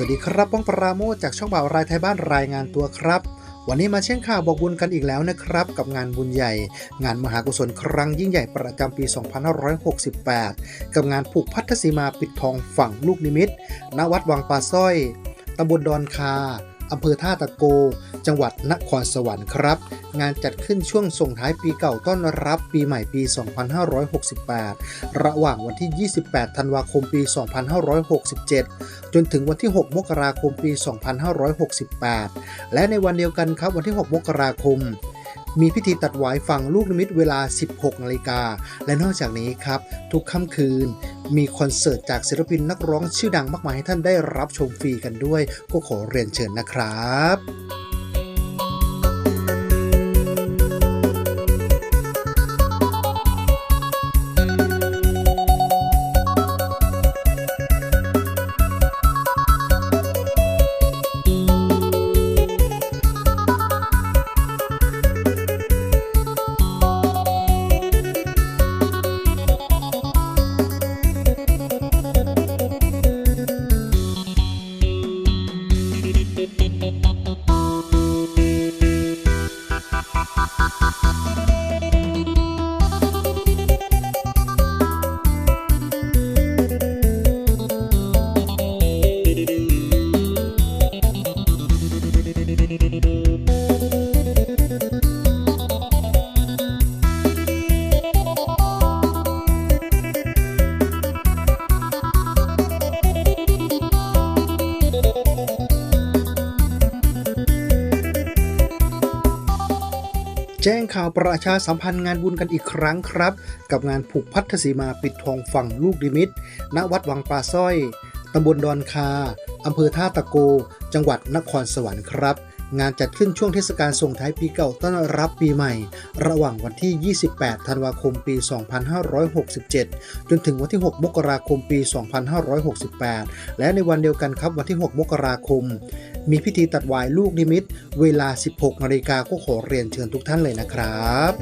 สวัสดีครับป้องปราโมทจากช่องบ่าวรายไทยบ้านรายงานตัวครับ วันนี้มาเช่นข่าวบอกบุญกันอีกแล้วนะครับ กับงานบุญใหญ่ งานมหากุศลครั้งยิ่งใหญ่ประจำปี 2568 กับงานผูกพัทธสีมาปิดทองฝั่งลูกนิมิตณวัดวังปลาสร้อยตำบลดอนคา อำเภอท่าตะโก จังหวัดนครสวรรค์ครับ งานจัดขึ้นช่วงส่งท้ายปีเก่าต้อนรับปีใหม่ปี 2568 ระหว่างวันที่ 28 ธันวาคมปี 2567 จนถึงวันที่ 6 มกราคมปี 2568 และในวันเดียวกันครับวันที่ 6 มกราคม มีพิธีตัดหวายฝั่งลูกนิมิตเวลา 16นาฬิกา และนอกจากนี้ครับ ทุกค่ำคืน มีคอนเสิร์ตจากศิลปินนักร้องชื่อดังมากมายให้ท่านได้รับชมฟรีกันด้วย ก็ขอเรียนเชิญนะครับ แจ้งข่าวประชาสัมพันธ์งานบุญกันอีกครั้งครับ กับงานผูกพัทธสีมาปิดทองฝั่งลูกดิมิต ณวัดวังปลาสร้อยตำบลดอนคาอำเภอท่าตะโก จังหวัดนครสวรรค์ครับ งานจัดขึ้นช่วงเทศกาลส่งท้ายปีเก่าต้อนรับปีใหม่ ระหว่างวันที่ 28 ธันวาคมปี 2567 จนถึงวันที่ 6 มกราคมปี 2568 และในวันเดียวกันครับวันที่ 6 มกราคม มีพิธีตัดวายลูกนิมิต เวลา 16นาฬิกาก็ขอเรียนเชิญทุกท่านเลยนะครับ